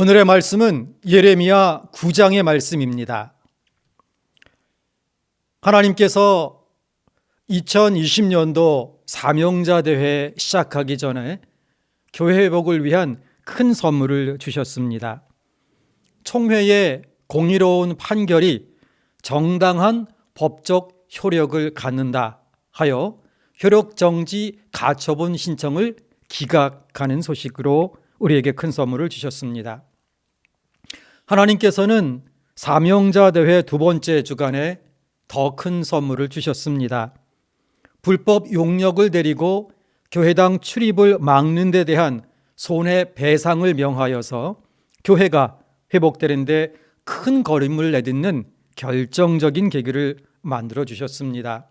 오늘의 말씀은 예레미야 9장의 말씀입니다. 하나님께서 2020년도 사명자 대회 시작하기 전에 교회 회복을 위한 큰 선물을 주셨습니다. 총회의 공의로운 판결이 정당한 법적 효력을 갖는다 하여 효력 정지 가처분 신청을 기각하는 소식으로 우리에게 큰 선물을 주셨습니다. 하나님께서는 사명자 대회 두 번째 주간에 더 큰 선물을 주셨습니다. 불법 용역을 데리고 교회당 출입을 막는 데 대한 손해 배상을 명하여서 교회가 회복되는데 큰 걸음을 내딛는 결정적인 계기를 만들어 주셨습니다.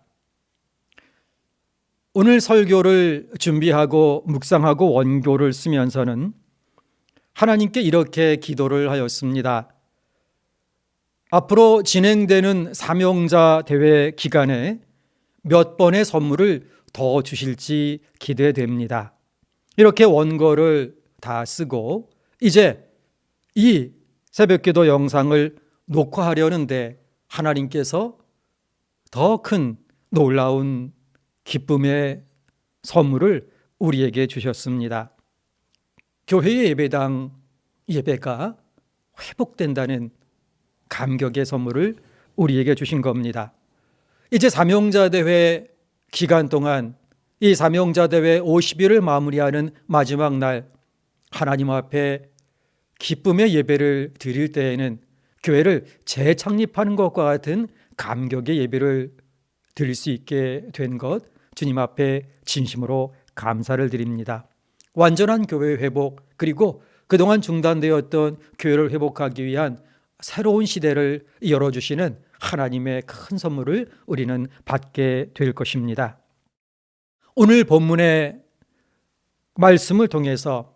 오늘 설교를 준비하고 묵상하고 원고를 쓰면서는 하나님께 이렇게 기도를 하였습니다. 앞으로 진행되는 사명자 대회 기간에 몇 번의 선물을 더 주실지 기대됩니다. 이렇게 원고를 다 쓰고 이제 이 새벽 기도 영상을 녹화하려는데 하나님께서 더 큰 놀라운 기쁨의 선물을 우리에게 주셨습니다. 교회의 예배당 예배가 회복된다는 감격의 선물을 우리에게 주신 겁니다. 이제 사명자 대회 기간 동안 이 사명자 대회 50일을 마무리하는 마지막 날 하나님 앞에 기쁨의 예배를 드릴 때에는 교회를 재창립하는 것과 같은 감격의 예배를 드릴 수 있게 된 것 주님 앞에 진심으로 감사를 드립니다. 완전한 교회 회복 그리고 그동안 중단되었던 교회를 회복하기 위한 새로운 시대를 열어주시는 하나님의 큰 선물을 우리는 받게 될 것입니다. 오늘 본문의 말씀을 통해서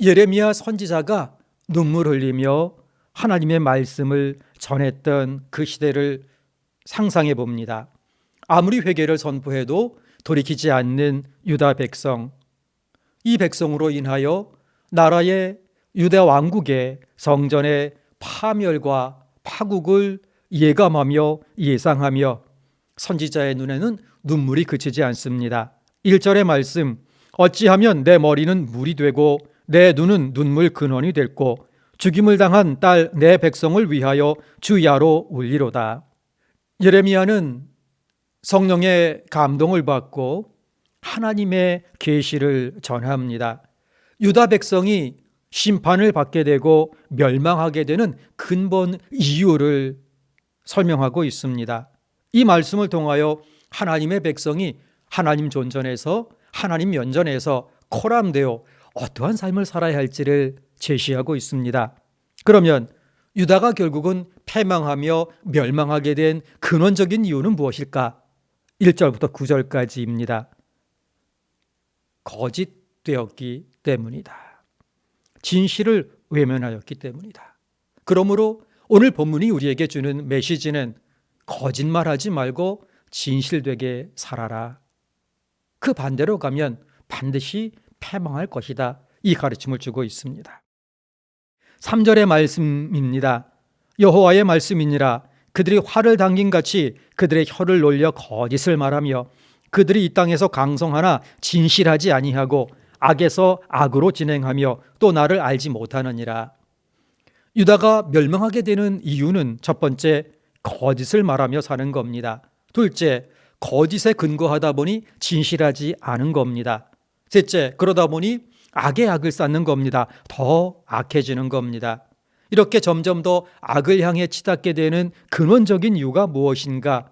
예레미야 선지자가 눈물 흘리며 하나님의 말씀을 전했던 그 시대를 상상해 봅니다. 아무리 회개를 선포해도 돌이키지 않는 유다 백성, 이 백성으로 인하여 나라의 유다 왕국의 성전의 파멸과 파국을 예감하며 예상하며 선지자의 눈에는 눈물이 그치지 않습니다. 1절의 말씀 어찌하면 내 머리는 물이 되고 내 눈은 눈물 근원이 됐고 죽임을 당한 딸 내 백성을 위하여 주야로 울리로다. 예레미야는 성령의 감동을 받고 하나님의 계시를 전합니다. 유다 백성이 심판을 받게 되고 멸망하게 되는 근본 이유를 설명하고 있습니다. 이 말씀을 통하여 하나님의 백성이 하나님 존전에서 하나님 면전에서 코람되어 어떠한 삶을 살아야 할지를 제시하고 있습니다. 그러면 유다가 결국은 패망하며 멸망하게 된 근원적인 이유는 무엇일까? 1절부터 9절까지입니다. 거짓되었기 때문이다. 진실을 외면하였기 때문이다. 그러므로 오늘 본문이 우리에게 주는 메시지는 거짓말하지 말고 진실되게 살아라. 그 반대로 가면 반드시 패망할 것이다. 이 가르침을 주고 있습니다. 3절의 말씀입니다. 여호와의 말씀이니라 그들이 활을 당긴 같이 그들의 혀를 놀려 거짓을 말하며 그들이 이 땅에서 강성하나 진실하지 아니하고 악에서 악으로 진행하며 또 나를 알지 못하느니라. 유다가 멸망하게 되는 이유는 첫 번째 거짓을 말하며 사는 겁니다. 둘째 거짓에 근거하다 보니 진실하지 않은 겁니다. 셋째 그러다 보니 악의 악을 쌓는 겁니다. 더 악해지는 겁니다. 이렇게 점점 더 악을 향해 치닫게 되는 근원적인 이유가 무엇인가?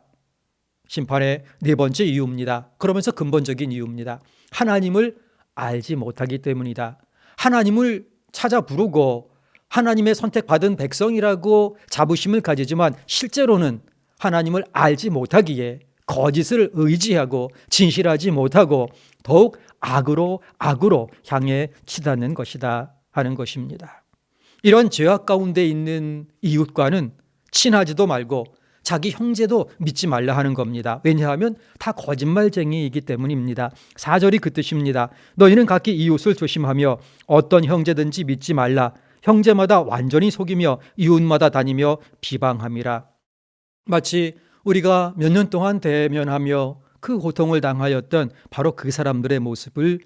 심판의 네 번째 이유입니다. 그러면서 근본적인 이유입니다. 하나님을 알지 못하기 때문이다. 하나님을 찾아 부르고 하나님의 선택받은 백성이라고 자부심을 가지지만 실제로는 하나님을 알지 못하기에 거짓을 의지하고 진실하지 못하고 더욱 악으로 악으로 향해 치닫는 것이다 하는 것입니다. 이런 죄악 가운데 있는 이웃과는 친하지도 말고 자기 형제도 믿지 말라 하는 겁니다. 왜냐하면 다 거짓말쟁이이기 때문입니다. 4절이 그 뜻입니다. 너희는 각기 이웃을 조심하며 어떤 형제든지 믿지 말라. 형제마다 완전히 속이며 이웃마다 다니며 비방함이라. 마치 우리가 몇 년 동안 대면하며 그 고통을 당하였던 바로 그 사람들의 모습을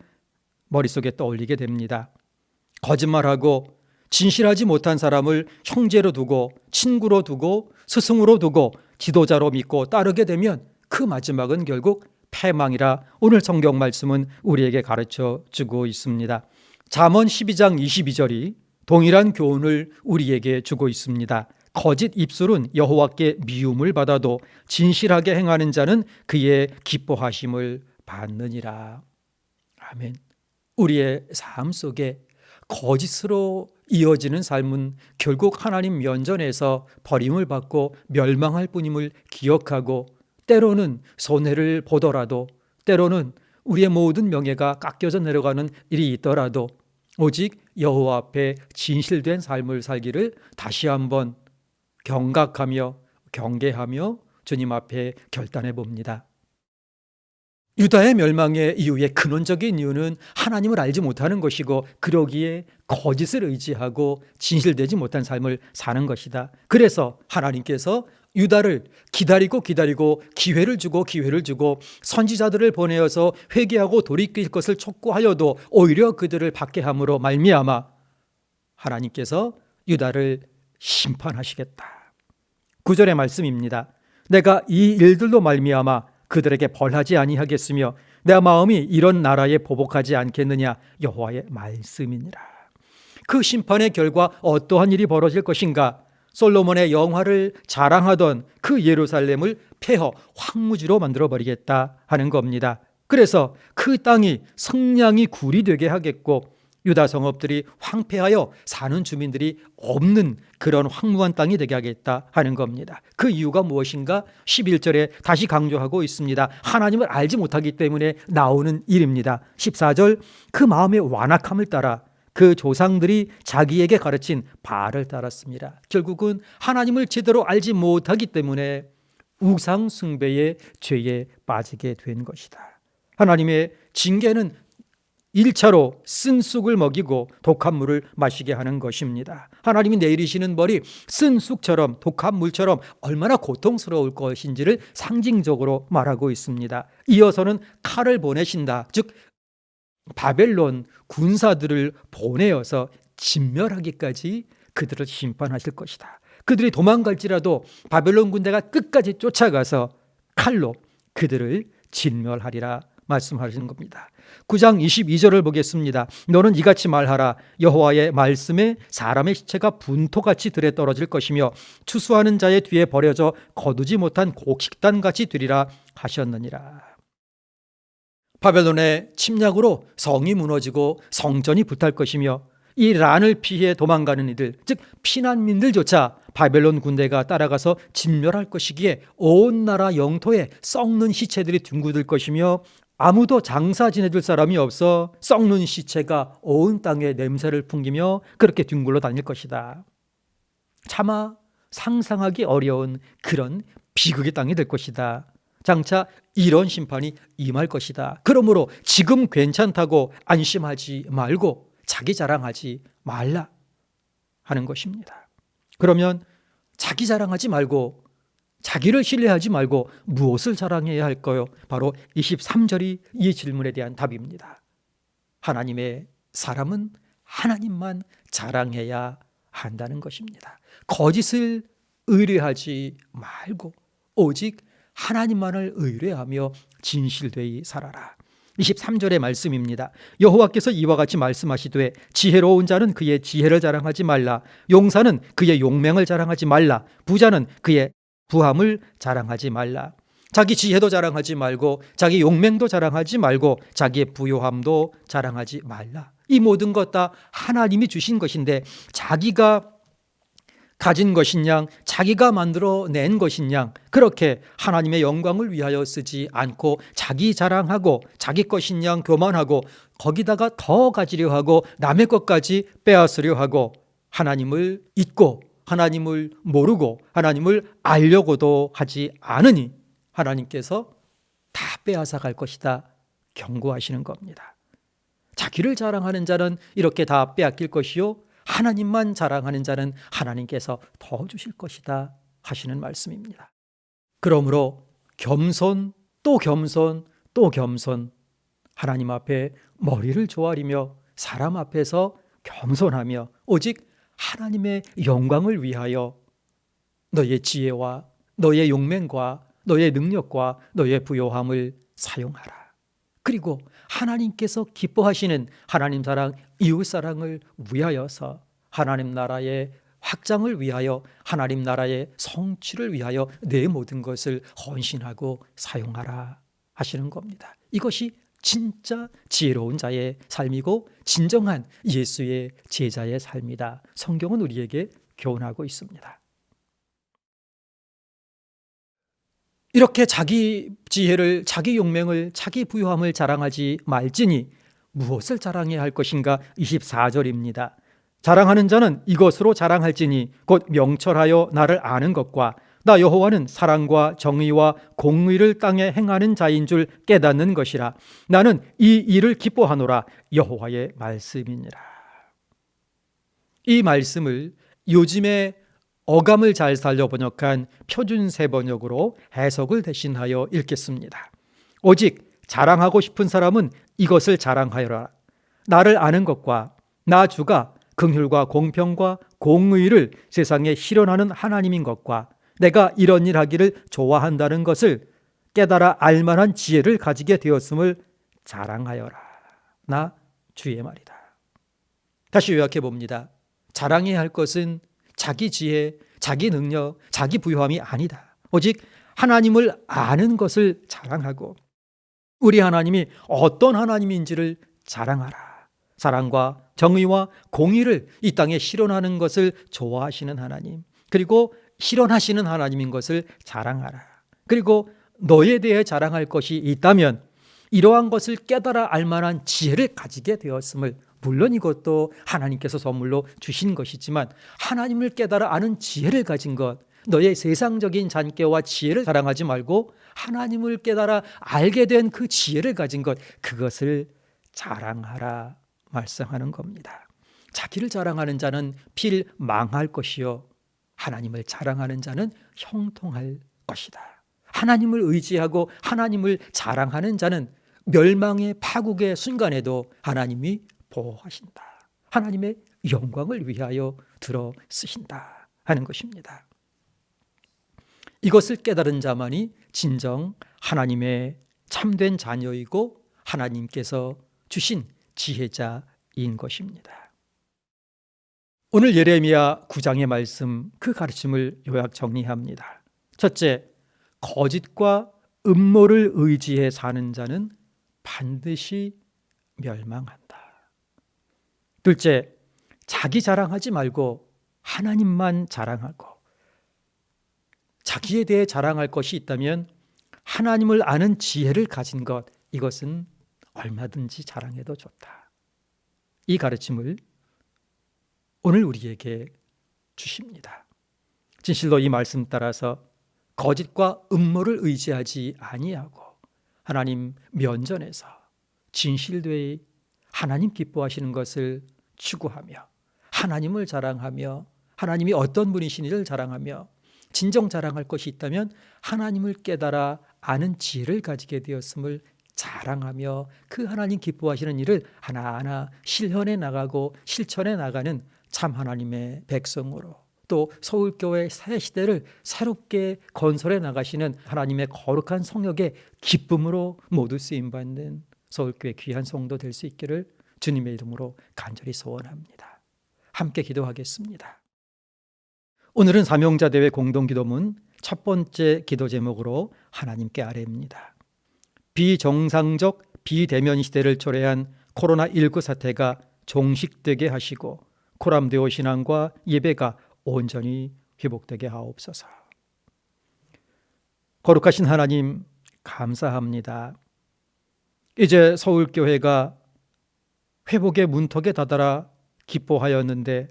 머릿속에 떠올리게 됩니다. 거짓말하고 진실하지 못한 사람을 형제로 두고 친구로 두고 스승으로 두고 지도자로 믿고 따르게 되면 그 마지막은 결국 패망이라 오늘 성경 말씀은 우리에게 가르쳐 주고 있습니다. 잠언 12장 22절이 동일한 교훈을 우리에게 주고 있습니다. 거짓 입술은 여호와께 미움을 받아도 진실하게 행하는 자는 그의 기뻐하심을 받느니라. 아멘. 우리의 삶 속에 거짓으로 이어지는 삶은 결국 하나님 면전에서 버림을 받고 멸망할 뿐임을 기억하고 때로는 손해를 보더라도 때로는 우리의 모든 명예가 깎여져 내려가는 일이 있더라도 오직 여호와 앞에 진실된 삶을 살기를 다시 한번 경각하며 경계하며 주님 앞에 결단해 봅니다. 유다의 멸망의 이유의 근원적인 이유는 하나님을 알지 못하는 것이고 그러기에 거짓을 의지하고 진실되지 못한 삶을 사는 것이다. 그래서 하나님께서 유다를 기다리고 기다리고 기회를 주고 기회를 주고 선지자들을 보내어서 회개하고 돌이킬 것을 촉구하여도 오히려 그들을 받게 함으로 말미암아 하나님께서 유다를 심판하시겠다. 구절의 말씀입니다. 내가 이 일들로 말미암아 그들에게 벌하지 아니하겠으며 내 마음이 이런 나라에 보복하지 않겠느냐 여호와의 말씀이니라. 그 심판의 결과 어떠한 일이 벌어질 것인가? 솔로몬의 영화를 자랑하던 그 예루살렘을 폐허 황무지로 만들어 버리겠다 하는 겁니다. 그래서 그 땅이 성량이 굴이 되게 하겠고 유다 성읍들이 황폐하여 사는 주민들이 없는 그런 황무한 땅이 되게 하겠다 하는 겁니다. 그 이유가 무엇인가? 11절에 다시 강조하고 있습니다. 하나님을 알지 못하기 때문에 나오는 일입니다. 14절 그 마음의 완악함을 따라 그 조상들이 자기에게 가르친 바를 따랐습니다. 결국은 하나님을 제대로 알지 못하기 때문에 우상 숭배의 죄에 빠지게 된 것이다. 하나님의 징계는 1차로 쓴 쑥을 먹이고 독한 물을 마시게 하는 것입니다. 하나님이 내리시는 벌이 쓴 쑥처럼 독한 물처럼 얼마나 고통스러울 것인지를 상징적으로 말하고 있습니다. 이어서는 칼을 보내신다. 즉 바벨론 군사들을 보내어서 진멸하기까지 그들을 심판하실 것이다. 그들이 도망갈지라도 바벨론 군대가 끝까지 쫓아가서 칼로 그들을 진멸하리라 말씀하시는 겁니다. 9장 22절을 보겠습니다. 너는 이같이 말하라 여호와의 말씀에 사람의 시체가 분토같이 들에 떨어질 것이며 추수하는 자의 뒤에 버려져 거두지 못한 곡식단 같이 되리라 하셨느니라. 바벨론의 침략으로 성이 무너지고 성전이 불탈 것이며 이 란을 피해 도망가는 이들, 즉 피난민들조차 바벨론 군대가 따라가서 진멸할 것이기에 온 나라 영토에 썩는 시체들이 둥구들 것이며 아무도 장사 지내줄 사람이 없어 썩는 시체가 온 땅에 냄새를 풍기며 그렇게 둥글러 다닐 것이다. 차마 상상하기 어려운 그런 비극의 땅이 될 것이다. 장차 이런 심판이 임할 것이다. 그러므로 지금 괜찮다고 안심하지 말고 자기 자랑하지 말라 하는 것입니다. 그러면 자기 자랑하지 말고 자기를 신뢰하지 말고 무엇을 자랑해야 할까요? 바로 23절이 이 질문에 대한 답입니다. 하나님의 사람은 하나님만 자랑해야 한다는 것입니다. 거짓을 의뢰하지 말고 오직 하나님만을 의뢰하며 진실되이 살아라. 23절의 말씀입니다. 여호와께서 이와 같이 말씀하시되 지혜로운 자는 그의 지혜를 자랑하지 말라 용사는 그의 용맹을 자랑하지 말라 부자는 그의 부함을 자랑하지 말라. 자기 지혜도 자랑하지 말고 자기 용맹도 자랑하지 말고 자기의 부요함도 자랑하지 말라. 이 모든 것 다 하나님이 주신 것인데 자기가 가진 것이냐 자기가 만들어 낸 것이냐 그렇게 하나님의 영광을 위하여 쓰지 않고 자기 자랑하고 자기 것이냐 교만하고 거기다가 더 가지려 하고 남의 것까지 빼앗으려 하고 하나님을 잊고 하나님을 모르고 하나님을 알려고도 하지 않으니 하나님께서 다 빼앗아 갈 것이다 경고하시는 겁니다. 자기를 자랑하는 자는 이렇게 다 빼앗길 것이요 하나님만 자랑하는 자는 하나님께서 더 주실 것이다 하시는 말씀입니다. 그러므로 겸손 또 겸손 또 겸손 하나님 앞에 머리를 조아리며 사람 앞에서 겸손하며 오직 하나님의 영광을 위하여 너의 지혜와 너의 용맹과 너의 능력과 너의 부요함을 사용하라. 그리고 하나님께서 기뻐하시는 하나님 사랑, 이웃 사랑을 위하여서 하나님 나라의 확장을 위하여 하나님 나라의 성취를 위하여 내 모든 것을 헌신하고 사용하라 하시는 겁니다. 이것이 진짜 지혜로운 자의 삶이고 진정한 예수의 제자의 삶이다. 성경은 우리에게 교훈하고 있습니다. 이렇게 자기 지혜를, 자기 용맹을, 자기 부유함을 자랑하지 말지니 무엇을 자랑해야 할 것인가? 24절입니다. 자랑하는 자는 이것으로 자랑할지니 곧 명철하여 나를 아는 것과 나 여호와는 사랑과 정의와 공의를 땅에 행하는 자인 줄 깨닫는 것이라 나는 이 일을 기뻐하노라 여호와의 말씀이니라. 이 말씀을 요즘에 어감을 잘 살려 번역한 표준세 번역으로 해석을 대신하여 읽겠습니다. 오직 자랑하고 싶은 사람은 이것을 자랑하여라. 나를 아는 것과 나 주가 긍휼과 공평과 공의를 세상에 실현하는 하나님인 것과 내가 이런 일 하기를 좋아한다는 것을 깨달아 알만한 지혜를 가지게 되었음을 자랑하여라. 나 주의 말이다. 다시 요약해 봅니다. 자랑해야 할 것은 자기 지혜, 자기 능력, 자기 부유함이 아니다. 오직 하나님을 아는 것을 자랑하고 우리 하나님이 어떤 하나님인지를 자랑하라. 사랑과 정의와 공의를 이 땅에 실현하는 것을 좋아하시는 하나님. 그리고 실현하시는 하나님인 것을 자랑하라. 그리고 너에 대해 자랑할 것이 있다면 이러한 것을 깨달아 알 만한 지혜를 가지게 되었음을 물론 이것도 하나님께서 선물로 주신 것이지만 하나님을 깨달아 아는 지혜를 가진 것, 너의 세상적인 잔꾀와 지혜를 자랑하지 말고 하나님을 깨달아 알게 된 그 지혜를 가진 것, 그것을 자랑하라 말씀하는 겁니다. 자기를 자랑하는 자는 필 망할 것이요. 하나님을 자랑하는 자는 형통할 것이다. 하나님을 의지하고 하나님을 자랑하는 자는 멸망의 파국의 순간에도 하나님이 보호하신다. 하나님의 영광을 위하여 들어 쓰신다 하는 것입니다. 이것을 깨달은 자만이 진정 하나님의 참된 자녀이고 하나님께서 주신 지혜자인 것입니다. 오늘 예레미야 9장의 말씀 그 가르침을 요약 정리합니다. 첫째, 거짓과 음모를 의지해 사는 자는 반드시 멸망한다. 둘째, 자기 자랑하지 말고 하나님만 자랑하고 자기에 대해 자랑할 것이 있다면 하나님을 아는 지혜를 가진 것 이것은 얼마든지 자랑해도 좋다. 이 가르침을 오늘 우리에게 주십니다. 진실로 이 말씀 따라서 거짓과 음모를 의지하지 아니하고 하나님 면전에서 진실되이 하나님 기뻐하시는 것을 추구하며 하나님을 자랑하며 하나님이 어떤 분이신지를 자랑하며 진정 자랑할 것이 있다면 하나님을 깨달아 아는 지혜를 가지게 되었음을 자랑하며 그 하나님 기뻐하시는 일을 하나하나 실현해 나가고 실천해 나가는 참 하나님의 백성으로 또 서울교회 새 시대를 새롭게 건설해 나가시는 하나님의 거룩한 성역의 기쁨으로 모두 쓰임 받는 서울교회 귀한 성도 될 수 있기를 주님의 이름으로 간절히 소원합니다. 함께 기도하겠습니다. 오늘은 사명자 대회 공동 기도문 첫 번째 기도 제목으로 하나님께 아뢰입니다. 비정상적 비대면 시대를 초래한 코로나19 사태가 종식되게 하시고 코람데오 신앙과 예배가 온전히 회복되게 하옵소서. 거룩하신 하나님 감사합니다. 이제 서울교회가 회복의 문턱에 다다라 기뻐하였는데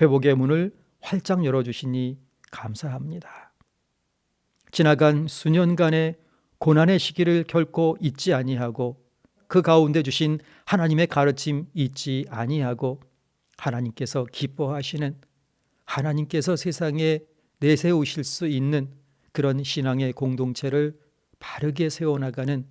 회복의 문을 활짝 열어주시니 감사합니다. 지나간 수년간의 고난의 시기를 결코 잊지 아니하고 그 가운데 주신 하나님의 가르침 잊지 아니하고 하나님께서 기뻐하시는 하나님께서 세상에 내세우실 수 있는 그런 신앙의 공동체를 바르게 세워나가는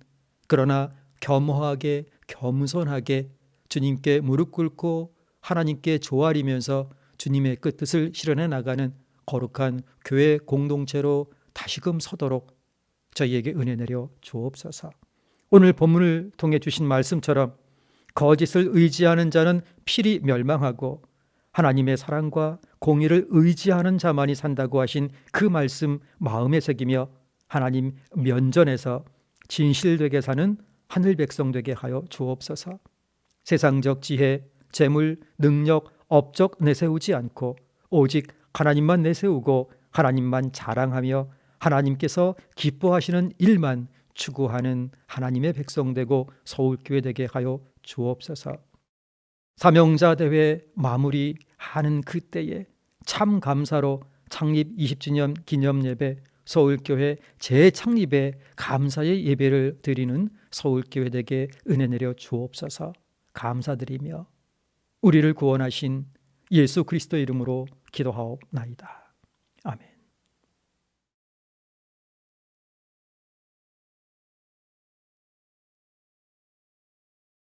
그러나 겸허하게 겸손하게 주님께 무릎 꿇고 하나님께 조아리면서 주님의 끝뜻을 실현해 나가는 거룩한 교회 공동체로 다시금 서도록 저희에게 은혜 내려 주옵소서. 오늘 본문을 통해 주신 말씀처럼 거짓을 의지하는 자는 필히 멸망하고 하나님의 사랑과 공의를 의지하는 자만이 산다고 하신 그 말씀 마음에 새기며 하나님 면전에서 진실되게 사는 하늘 백성 되게 하여 주옵소서. 세상적 지혜, 재물, 능력, 업적 내세우지 않고 오직 하나님만 내세우고 하나님만 자랑하며 하나님께서 기뻐하시는 일만 추구하는 하나님의 백성 되고 서울교회 되게 하여 주옵소서. 사명자 대회 마무리하는 그때에 참 감사로 창립 20주년 기념 예배 서울교회 재창립에 감사의 예배를 드리는 서울교회 되게 은혜 내려 주옵소서 감사드리며 우리를 구원하신 예수 그리스도 이름으로 기도하옵나이다.